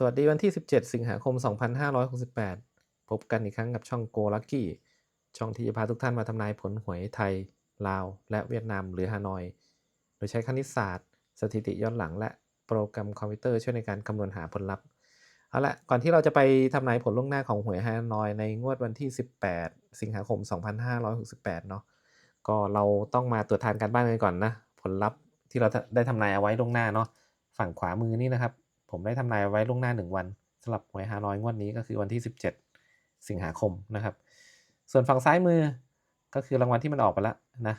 สวัสดีวันที่ 17 สิงหาคม 2568 พบกันอีกครั้งกับช่อง Go Lucky ช่องที่จะพาทุกท่านมาทำนายผลหวยไทย ลาว และเวียดนามหรือฮานอย โดยใช้คณิตศาสตร์ สถิติย้อนหลัง และโปรแกรมคอมพิวเตอร์ช่วยในการคำนวณหาผลลัพธ์ เอาละก่อนที่เราจะไปทำนายผลล่วงหน้าของหวยฮานอย ในงวดวันที่ 18 สิงหาคม 2568 เนาะ ก็เราต้องมาตรวจทานการบ้านกันก่อนนะ ผลลัพธ์ที่เราได้ทำนายเอาไว้ล่วงหน้าเนาะ ฝั่งขวามือนี่นะครับ ผมได้ทำนายไว้ล่วงหน้า 1 วันสำหรับหวยฮานอยงวดนี้ก็คือวันที่ 17 สิงหาคมนะครับ ส่วนฝั่งซ้ายมือก็คือรางวัลที่มันออกไปแล้วนะ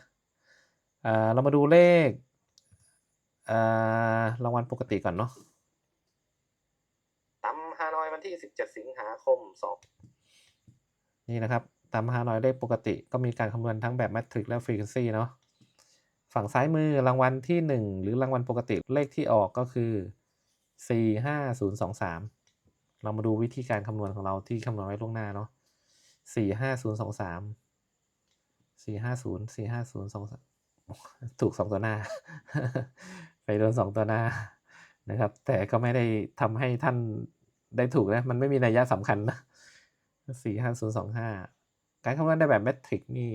เอ่อเรามาดูเลขเอ่อรางวัลปกติก่อนเนาะตำฮานอยวันที่ 17 สิงหาคม2นี่นะครับตำฮานอยเลขปกติก็มีการคำนวณทั้งแบบแมทริกและฟรีเควนซีเนาะฝั่งซ้ายมือรางวัลที่ 1 หรือรางวัลปกติเลขที่ออกก็คือ 4 5 0 2 3เรามาดูวิธีการคำนวณของเราที่คำนวณไว้ล่วงหน้าเนาะ4 5 0 2 3 4 5 0 4 5 0 2 3ถูก2ตัวหน้า ไปโดน2ตัวหน้านะครับ แต่ก็ไม่ได้ทำให้ท่านได้ถูกนะ มันไม่มีนัยยะสำคัญนะ4 5 0 2 5การคำนวณได้แบบแมทริกนี่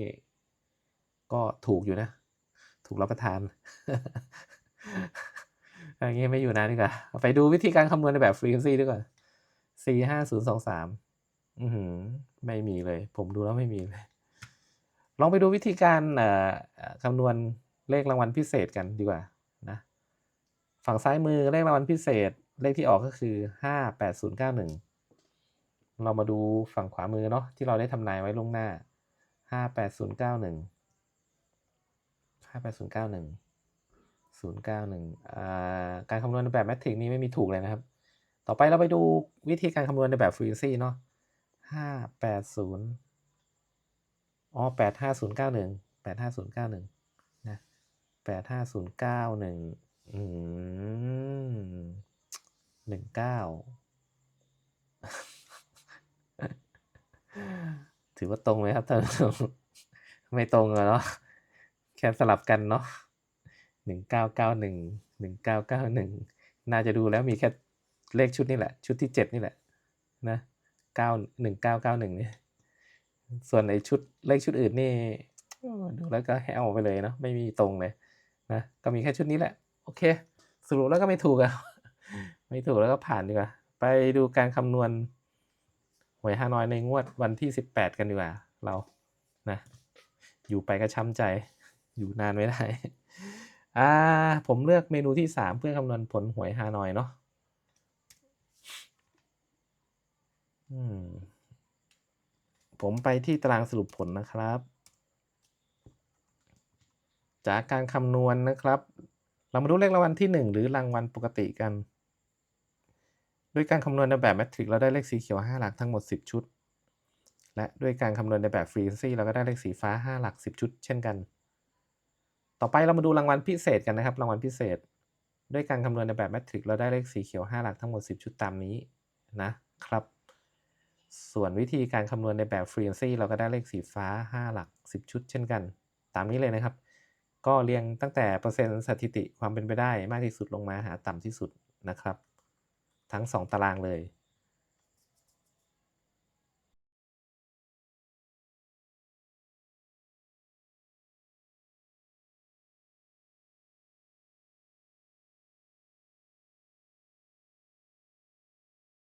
ก็ถูกอยู่นะ ถูกรับประทาน อย่างงี้ไม่อยู่นานดีกว่า ไปดูวิธีการคำนวณในแบบฟรีควนซีดีกว่า C ห้าศูนย์สองสามอือหือไม่มีเลย ผมดูแล้วไม่มีเลย ลองไปดูวิธีการคำนวณเลขรางวัลพิเศษกันดีกว่านะฝั่งซ้ายมือเลขรางวัลพิเศษ เลขที่ออกก็คือห้าแปดศูนย์เก้าหนึ่งเรามาดูฝั่งขวามือเนาะที่เราได้ทำนายไว้ล่วงหน้าห้าแปดศูนย์เก้าหนึ่งห้าแปดศูนย์เก้าหนึ่ง ศูนย์เก้าหนึ่งการคำนวณในแบบแมทริกนี้ไม่มีถูกเลยนะครับ ต่อไปเราไปดูวิธีการคำนวณในแบบฟรีซี่เนาะห้าแปดศูนย์อ๋อแปดห้าศูนย์เก้าหนึ่งแปดห้าศูนย์เก้าหนึ่งนะแปดห้าศูนย์เก้าหนึ่งอืมหนึ่งเก้าถือว่าตรงไหมครับท่านไม่ตรงเลยเนาะแค่สลับกันเนาะ หนึ่งเก้าเก้าหนึ่งหนึ่งเก้าเก้าหนึ่งน่าจะดูแล้วมีแค่เลขชุดนี่แหละ ชุดที่เจ็ดนี่แหละนะเก้าหนึ่งเก้าเก้าหนึ่งเนี่ยส่วนไอ้ชุดเลขชุดอื่นนี่ดูแล้วก็แฮวไปเลยเนาะไม่มีตรงเลยนะก็มีแค่ชุดนี้แหละ โอเค สรุปแล้วก็ไม่ถูกอะไม่ถูกแล้วก็ผ่านดีกว่า ไปดูการคำนวณหวยฮานอยในงวดวันที่สิบแปดกันดีกว่า เรานะอยู่ไปก็ช้ำใจ อยู่นานไม่ได้ อ่าผมเลือกเมนูที่สามเพื่อคำนวณผลหวยฮานอยเนาะมผมไปที่ตารางสรุปผลนะครับ จากการคำนวณนะครับ เรามาดูเลขรางวัลที่หนึ่งหรือรางวัลปกติกัน ด้วยการคำนวณในแบบแมทริกเราได้เลขสีเขียว 5 หลักทั้งหมด 10 ชุด และด้วยการคำนวณในแบบฟรีซีเราก็ได้เลขสีฟ้า 5 หลัก 10 ชุด เช่นกัน ต่อไปเรามาดูรางวัลพิเศษกันนะครับ รางวัลพิเศษ ด้วยการคำนวณในแบบแมทริกเราได้เลขสีเขียว 5 หลักทั้งหมด 10 ชุดตามนี้นะครับ ส่วนวิธีการคำนวณในแบบฟรีนซีเราก็ได้เลขสีฟ้า 5 หลัก 10 ชุดเช่นกัน ตามนี้เลยนะครับ ก็เรียงตั้งแต่เปอร์เซ็นต์สถิติความเป็นไปได้มากที่สุดลงมาหาต่ำที่สุดนะครับ ทั้ง 2 ตารางเลย